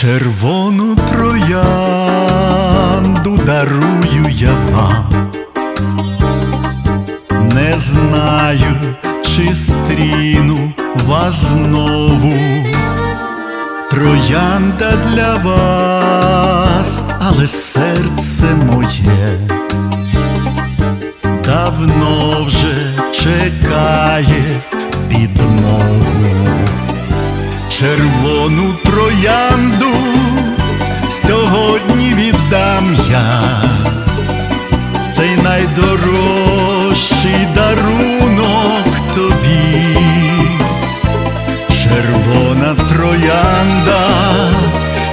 Червону троянду дарую я вам, не знаю, чи стріну вас знову. Троянда для вас, але серце моє давно вже чекає підмогу. Червону троянду. Сьогодні віддам я, цей найдорожчий дарунок тобі, червона троянда,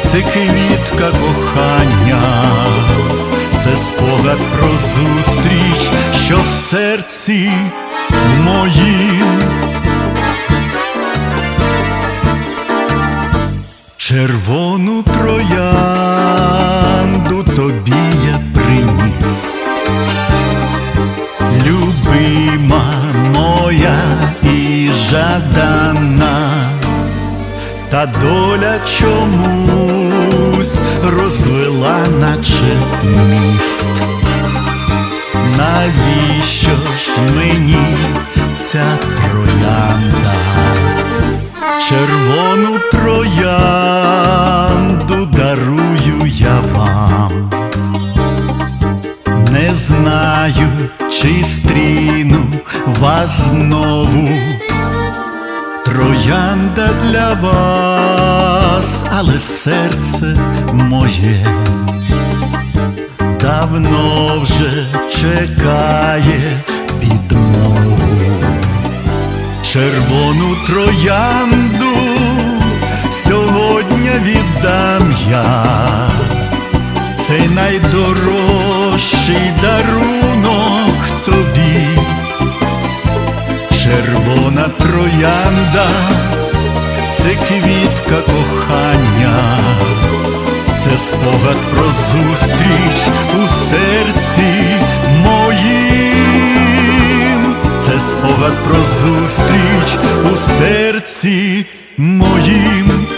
це квітка кохання, це спогад про зустріч, що в серці моїм. Червону троянду тобі я приніс, любима моя і жадана, та доля чомусь розвела, наче міст. Навіщо ж мені ця троянда? Червону троянду дарую я вам, не знаю, чи стріну вас знову. Троянда для вас, але серце моє давно вже чекає червону троянду. Сьогодні віддам я, цей найдорожчий дарунок тобі, червона троянда, це квітка кохання, це спогад про зустріч у серці моїм, зустріч у серці моїм.